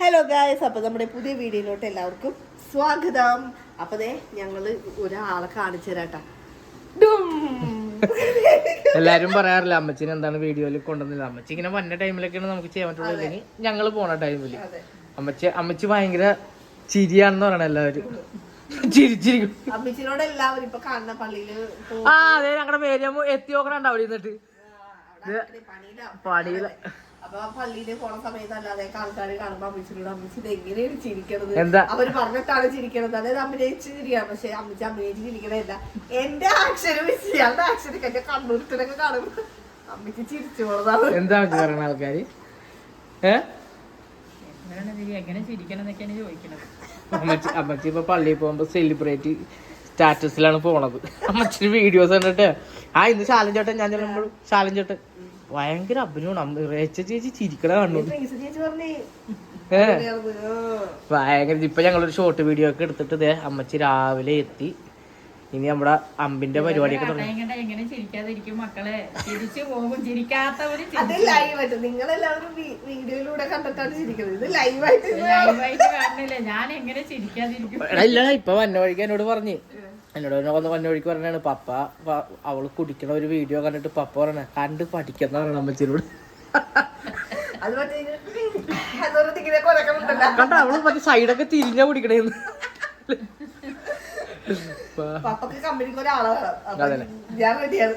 Hello guys അപ്പോൾ നമ്മുടെ പുതിയ വീഡിയോയിലോട്ട് എല്ലാവർക്കും സ്വാഗതം. അപ്പൊ ദേ ഞങ്ങൾ ഒരാളെ കാണിച്ചു തരാട്ടാ. എല്ലാരും പറയാറില്ല അമ്മച്ചിന് എന്താണ് വീഡിയോയിൽ കൊണ്ടുവന്നില്ല അമ്മച്ചി ഇങ്ങനെ വന്ന ടൈമിലൊക്കെയാണ് നമുക്ക് ചെയ്യാൻ പറ്റുള്ളൂ. അല്ലെങ്കിൽ ഞങ്ങൾ പോണ ടൈമിൽ. അമ്മച്ചി അമ്മച്ചി ഭയങ്കര ചിരിയാണെന്ന് പറയണ എല്ലാവരും. ചിരിച്ചിരിക്കും. അമ്മച്ചിനോട് എല്ലാവരും ഇപ്പൊ കാണുന്ന പള്ളിയിൽ ആ അതെ ഞങ്ങളുടെ പേര് എത്തി എന്നിട്ട്? അവിടെ അപ്പൊ ആ പള്ളിയിൽ പോണ സമയത്ത് അല്ലാതെ ആൾക്കാർ കാണുമ്പോ അമ്മച്ചിനോട് അമ്മച്ചി ഇത് എങ്ങനെയാണ് ചിരിക്കണത്? എന്താ? അവർ പറഞ്ഞിട്ടാണ് ചിരിക്കണത്. അതായത് അഭിനയിച്ച് ചിരിയാണ് പക്ഷെ അമ്മച്ചി അഭിനയിച്ച് ചിരിക്കണല്ല എന്റെ ആക്ഷനും ഇയാളുടെ ആക്ഷനും എന്റെ കണ്ണൂരിട്ടൊക്കെ കാണുമ്പോ അമ്മച്ചി ചിരിച്ചു പോണതാണ്. എന്താ അമ്മച്ചി പറയണ ആൾക്കാര്? ഏ? എങ്ങനെ ചിരിക്കണം എന്നൊക്കെയാണ് ചോദിക്കണത്. അമ്മച്ചി അമ്മച്ചി ഇപ്പൊ പള്ളിയിൽ പോകുമ്പോ സെലിബ്രേറ്റ് സ്റ്റാറ്റസിലാണ് പോണത്. അമ്മച്ചി വീഡിയോസ് കണ്ടിട്ട്. ആ ഇന്ന് ശാലൻ ചേട്ടൻ ഞാൻ ചെല്ലുമ്പോഴും ശാലൻ ചേട്ടൻ. ഭയങ്കര അഭിനയമാണ് റേച്ച ചേച്ചി ചിരിക്കണ കണ്ടു. ഭയങ്കര ഇപ്പൊ ഞങ്ങളൊരു ഷോർട്ട് വീഡിയോ ഒക്കെ എടുത്തിട്ട് ദേ അമ്മച്ചി രാവിലെ എത്തി. ഇനി നമ്മുടെ അമ്പിന്റെ പരിപാടിയൊക്കെ തുടങ്ങി. എങ്ങനെ ചിരിക്കാതിരിക്കും മക്കളെ? ചിരിച്ചു പോകും ചിരിക്കാത്തവര് അത് ലൈവായിട്ട് നിങ്ങൾ എല്ലാവരും വീഡിയോയിലൂടെ കണ്ടിട്ടാണ് ചിരിക്കുന്നത്. ഇത് ലൈവായിട്ട് ലൈവായിട്ട് കാണുന്നില്ല. ഞാൻ എങ്ങനെ ചിരിക്കാതിരിക്കും? എടാ ഇല്ല ഇപ്പൊ വന്ന വഴിക്ക് എന്നോട് പറഞ്ഞ്. എന്നോട് വന്ന വന്ന വന്ന വഴിക്ക് പറഞ്ഞാണ് പപ്പ അവൾ കുടിക്കണ ഒരു വീഡിയോ കണ്ടിട്ട് പപ്പ പറഞ്ഞ കണ്ട് പഠിക്കുന്ന പറയണ അമ്മച്ചിനോട്. അത് മറ്റേ അവൾ മറ്റേ സൈഡൊക്കെ തിരിഞ്ഞാ കുടിക്കണേന്ന്. പപ്പക്ക് കമ്പനിക്ക് ഒരാളെ. ഞാൻ റെഡിയാണ്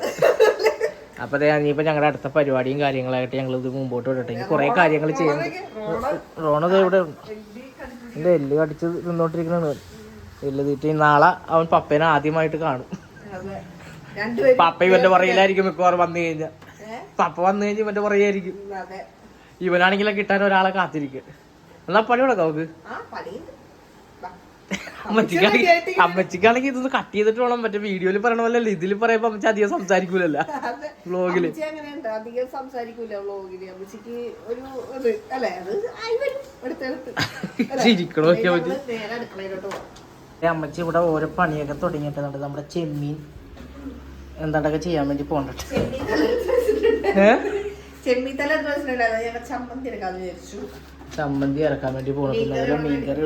അപ്പൊ ഇനിയിപ്പോ ഞങ്ങളുടെ അടുത്ത പരിപാടിയും കാര്യങ്ങളായിട്ട് ഞങ്ങൾ ഇത് മുമ്പോട്ട് വിടട്ടെ. ഇനി കുറെ കാര്യങ്ങൾ ചെയ്യാൻ റോണത് ഇവിടെ എന്റെ എല്ല് കടിച്ച് നിന്നോണ്ടിരിക്കണ എല്ല് തീറ്റി നാളെ അവൻ പപ്പേനെ ആദ്യമായിട്ട് കാണും. പപ്പ ഇവന്റെ പുറകിലായിരിക്കും മിക്കവാറും വന്നു കഴിഞ്ഞാൽ പപ്പ വന്നു കഴിഞ്ഞാൽ ഇവന്റെ പുറകെയായിരിക്കും ഇവനാണെങ്കിലും കിട്ടാൻ ഒരാളെ കാത്തിരിക്കും. എന്നാ പണി കൊടുക്കാം നമുക്ക്. അമ്മച്ചിക്കാണെങ്കിൽ അമ്മച്ചിക്കാണെങ്കിൽ ഇതൊന്ന് കട്ട് ചെയ്തിട്ട് വേണം മറ്റേ വീഡിയോയിൽ പറയണ പോലെ അല്ലേ? ഇതിൽ പറയുമ്പോ അമ്മച്ചി അധികം സംസാരിക്കൂലല്ലോ. വ്ളോഗിൽ അധികം സംസാരിക്കൂല വ്ളോഗിൽ അമ്മച്ചിക്ക് ഒരു അല്ലേ? അത്? ചിരിക്കണോ അമ്മച്ചി ഇവിടെ ഓരോ പണിയൊക്കെ തുടങ്ങിയിട്ടുണ്ട്. നമ്മുടെ ചെമ്മീൻ എന്താണ്ടൊക്കെ ചെയ്യാൻ വേണ്ടി പോകണ്ടേ ചെമ്മീത്തല ചമ്മന്തി ഇറക്കാൻ വേണ്ടി പോകണം മീൻകറി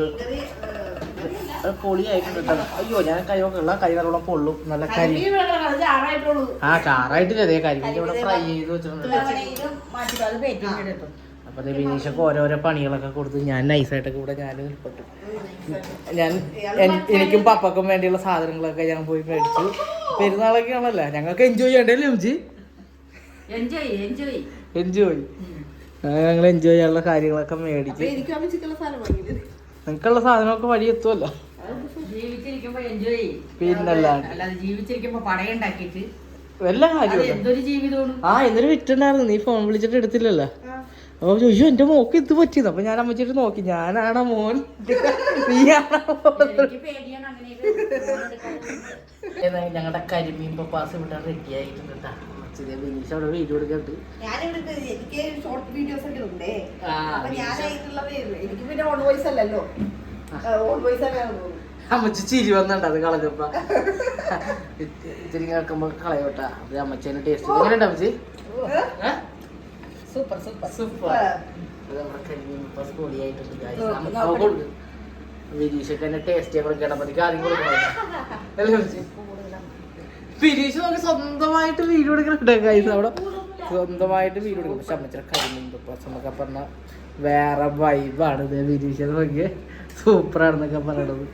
അത് പൊളിയായിട്ടുണ്ട്. കേട്ടോ. അയ്യോ ഞാൻ കൈ നോക്കില്ല കൈ നല്ലോണം പൊള്ളും. നല്ല കരി. ആ ചാറായിട്ടില്ല. അതേ കരിമീന്റെ ഇവിടെ ഫ്രൈ ചെയ്ത് വെച്ചിട്ടുണ്ട്. അപ്പൊ അത് വിനീഷൊക്കെ ഓരോരോ പണികളൊക്കെ കൊടുത്ത് ഞാൻ നൈസായിട്ടൊക്കെ ഇവിടെ ഞാൻ നിൽപ്പെട്ടു ഞാൻ എനിക്കും പപ്പക്കും വേണ്ടിയുള്ള സാധനങ്ങളൊക്കെ ഞാൻ പോയി മേടിച്ചു. പെരുന്നാളൊക്കെ ആണല്ലോ. ഞങ്ങൾക്ക് എൻജോയ് ചെയ്യണ്ടല്ലേ അമ്മച്ചി എൻജോയ് എൻജോയ് എൻജോയ് ഞങ്ങൾ എൻജോയ് ചെയ്യാനുള്ള കാര്യങ്ങളൊക്കെ മേടിച്ച്. നിങ്ങൾക്കുള്ള സാധനമൊക്കെ വഴി എത്തുമല്ലോ ജീവിച്ചിരിക്കുമ്പോ എൻജോയ് ചെയ്യും. പിന്നല്ലാണ്ട്. അല്ലാതെ ജീവിച്ചിരിക്കുമ്പോ പടയുണ്ടാക്കിയിട്ട് എല്ലാ അത് കാര്യവും എന്തൊരു വിറ്റുണ്ടായിരുന്നു. നീ ഫോൺ വിളിച്ചിട്ട് എടുത്തില്ലല്ലോ. അപ്പൊ ചോദിച്ചു എന്റെ മോക്ക് ഇത് പറ്റിയത് അപ്പൊ ഞാൻ അമ്മച്ചിട്ട് നോക്കി. ഞാനാണോ മോൻ? നീയാണോ ഞങ്ങളുടെ കരിമീൻ പപ്പാസ് ഇവിടെ റെഡി ആയിട്ടുണ്ട് അവിടെ വീഡിയോ എടുക്കട്ട് ഞാനിവിടെ എനിക്ക് ഷോർട്ട് വീഡിയോസ് ഒക്കെ ഉണ്ടേ ആ, അപ്പൊ ഞാൻ അതിനുള്ളത് എനിക്ക് പിന്നെ ഓൺ വോയിസ് അല്ലല്ലോ. ഓൺ വോയിസ് അല്ലേ അമ്മച്ചി ചിരി വന്നിട്ട് അത് കളഞ്ഞപ്പ. ഇത്തി- ഇത്തിരി കേൾക്കുമ്പോ കളയോട്ടാ. അത് അമ്മച്ചേന്റെ ടേസ്റ്റ് എങ്ങനെയുണ്ട് അമ്മച്ചി? സൂപ്പർ സൂപ്പർ സൂപ്പർ അത് നമ്മുടെ. വിനീഷൊക്കെ എന്നെ ടേസ്റ്റ് ചെയ്യാൻ കൊടുക്കണം അപ്പൊ എനിക്ക് കൊടുക്കണം? അല്ലേ അമ്മച്ചി? വിനീഷ് നമുക്ക് സ്വന്തമായിട്ട് വീട് എടുക്കുന്നുണ്ട് കൈസ് അവിടെ സ്വന്തമായിട്ട് വീട് കൊടുക്കും പക്ഷെ അമ്മച്ചിയുടെ കരിമുണ്ട് എന്നൊക്കെ പറഞ്ഞ വേറെ വൈബാണ് ഇത് വിനീഷ് നോക്കിയ. സൂപ്പറാണെന്നൊക്കെ പറയണത്.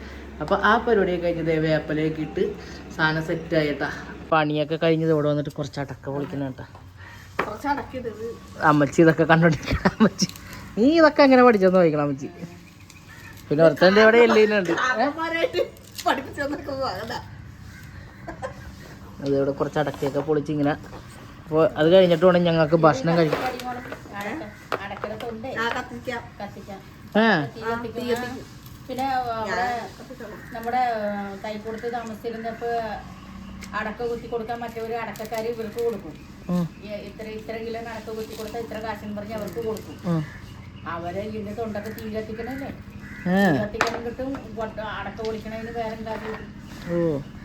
അപ്പൊ ആ പരിപാടിയൊക്കെ കഴിഞ്ഞ് വേപ്പലയൊക്കെ ഇട്ട് സാധനം സെറ്റ് ആയിട്ടാ. പണിയൊക്കെ കഴിഞ്ഞത് ഇവിടെ വന്നിട്ട് കുറച്ച് അടക്ക പൊളിക്കുന്ന കേട്ടാ. അമ്മച്ചി ഇതൊക്കെ കണ്ടോണ്ടിരിക്കണം അമ്മച്ചി. നീ ഇതൊക്കെ എങ്ങനെ പഠിച്ചെന്ന് ചോദിക്കണം അമ്മച്ചി. പിന്നെ ഒരുത്തന്റെ ഇവിടെ എല്ലാം ഉണ്ട് പഠിപ്പിച്ചു തന്നൊക്കെ ഇവിടെ കുറച്ച് അടക്കയൊക്കെ പൊളിച്ച് ഇങ്ങനെ അപ്പോൾ അത് കഴിഞ്ഞിട്ട് വേണം ഞങ്ങൾക്ക് ഭക്ഷണം കഴിക്കാം അടക്കര തൊണ്ടേ ആ. പിന്നെ നമ്മുടെ തൈക്കൂടത്ത് താമസിച്ചിരുന്നപ്പോ അടക്ക കുത്തി കൊടുക്കാൻ മറ്റൊരു അടക്കക്കാര് ഇവർക്ക് കൊടുക്കും. ഇത്ര ഇത്ര കിലോ അടക്ക കുത്തി കൊടുത്താൽ ഇത്ര കാശെന്ന് പറഞ്ഞ് അവർക്ക് കൊടുക്കും. അവരെ ഇതിന്റെ തൊണ്ടൊക്കെ തീ കത്തിക്കണല്ലേ? കത്തിക്കണം കിട്ടും അടക്ക പൊളിക്കണതിന് വേറെ എന്താ ഓ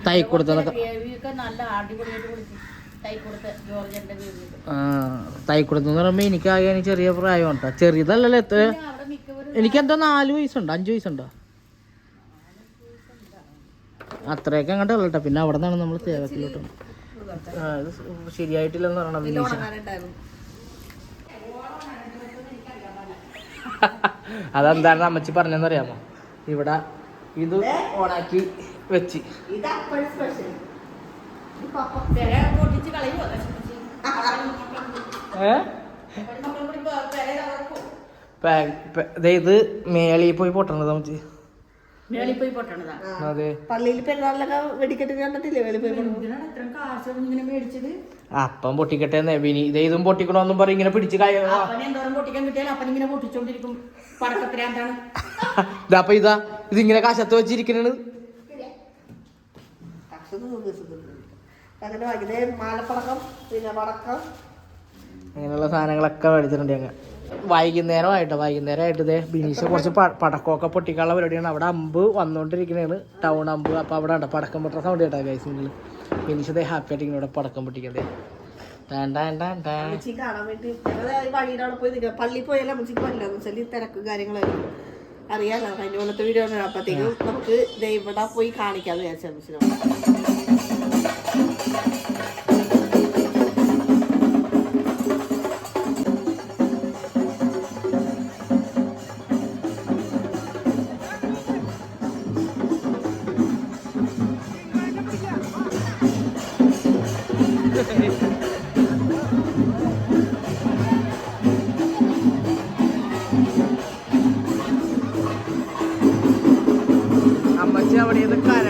തൈ കൊടുത്തതൊക്കെ തൈ നല്ല അടിപൊളിയായിട്ട് പൊളിക്കും തൈക്കൂടത്ത് ജോർജന്റെ വീട്ടിൽ തൈക്കുടത്ത് എന്ന് പറയുമ്പോ എനിക്കാകെ എനിക്ക് ചെറിയ പ്രായം കേട്ടോ ചെറിയതല്ലല്ലോ എത്ര എനിക്കെന്തോ നാല് വയസ്സുണ്ടോ അഞ്ച് വയസ്സുണ്ടോ? അത്രയൊക്കെ അങ്ങോട്ട് കേട്ടോ പിന്നെ അവിടെ നിന്നാണ് നമ്മൾ സേവത്തിലോട്ട് ശരിയായിട്ടില്ലെന്ന് പറയണം വിനീഷ. അതെന്താണ് അമ്മച്ചി പറഞ്ഞെന്നറിയാമോ? ഇവിടെ ഇത് ഓണാക്കി വെച്ച്. ഇത് മേളി പോയി പൊട്ടണത് അമ്മച്ചി പൊട്ടണതാ. അതെ. പള്ളിയിൽ പെരുന്നാളിലൊക്കെ വെടിക്കെട്ട് കണ്ടിട്ടില്ലേ? ഇത്രയും കാശ് ഇങ്ങനെ മേടിച്ചത്? അപ്പം പൊട്ടിക്കട്ടെ വിനി ദേ ഇതും പൊട്ടിക്കണമെന്നും പറയും ഇങ്ങനെ പിടിച്ച് കൈ അപ്പനെ എന്തോരം പൊട്ടിക്കാൻ കിട്ടിയാൽ ഇങ്ങനെ പൊട്ടിച്ചോണ്ടിരിക്കും. പടക്കത്തിരാന്താണ് ഇതാ അപ്പൊ ഇതാ ഇതിങ്ങനെ കശത്ത് വെച്ചിരിക്കണത് അങ്ങനെ വാങ്ങിയതേ മാലപ്പടക്കം പിന്നെ വടക്കം. അങ്ങനെയുള്ള സാധനങ്ങളൊക്കെ മേടിച്ചിട്ടുണ്ട് ഞങ്ങൾ. വൈകുന്നേരമായിട്ട് വൈകുന്നേരമായിട്ട് ഇതേ ബിനീഷ കുറച്ച് പടക്കമൊക്കെ പൊട്ടിക്കാനുള്ള പരിപാടിയാണ്. അവിടെ അമ്പ് വന്നുകൊണ്ടിരിക്കുന്നതാണ് ടൗൺ അമ്പ്. അപ്പോൾ അവിടെ ഉണ്ട് പടക്കം പൊട്ടുന്ന സൗണ്ട് കേട്ടോ ഗൈസ് നിങ്ങൾ ബിനീഷ് ദേ ഹാപ്പി ആയിട്ട് ഇങ്ങനെ പടക്കം പൊട്ടിക്കുന്നത് പള്ളി പോയാലും അമ്മച്ചിക്ക് പറ്റില്ല വെച്ചാൽ തിരക്കും അറിയാലോ അതിന്റെ പോലത്തെ വീഡിയോ അപ്പോഴത്തേക്കും നമുക്ക് ഇവിടെ പോയി കാണിക്കാന്ന് വിചാരിച്ചു അമ്മച്ചിനോട്.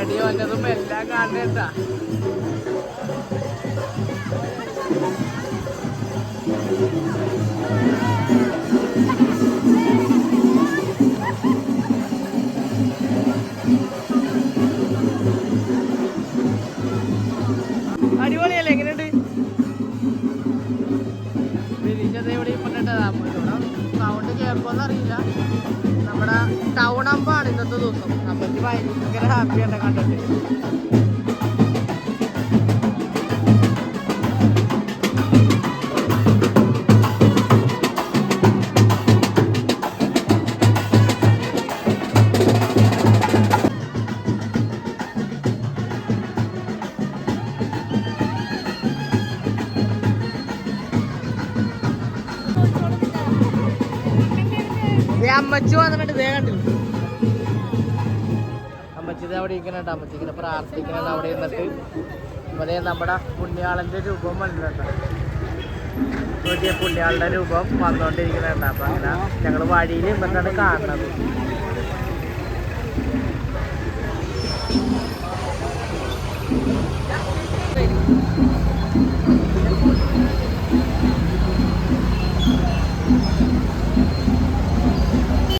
കരടി വന്നതും എല്ലാം കാണേണ്ട അടിപൊളിയല്ലേ സൗണ്ട് കേൾക്കുമെന്ന് അറിയില്ല. നമ്മുടെ ടൗൺ അമ്പാണ് ഇന്നത്തെ ദിവസം. ഭയങ്കര ഹാപ്പിയാണ് കണ്ടിട്ട് അമ്മച്ചു വന്നിട്ട് ദേ അമ്മച്ചിത് അവിടെ ഇങ്ങനെ ഇരിക്കുന്നുണ്ട് ഇങ്ങനെ പ്രാർത്ഥിക്കുന്നുണ്ട് അവിടെ നിന്നിട്ട് അതേ നമ്മുടെ പുണ്യാളന്റെ രൂപം വന്നിട്ടുണ്ട് നോക്കിയ പുണ്യാളുടെ രൂപം വന്നുകൊണ്ടിരിക്കുന്നുണ്ട് അപ്പം അങ്ങനെ ഞങ്ങൾ വഴിയിൽ ഇന്നിട്ടാണ് കാണുന്നത്. Thank you.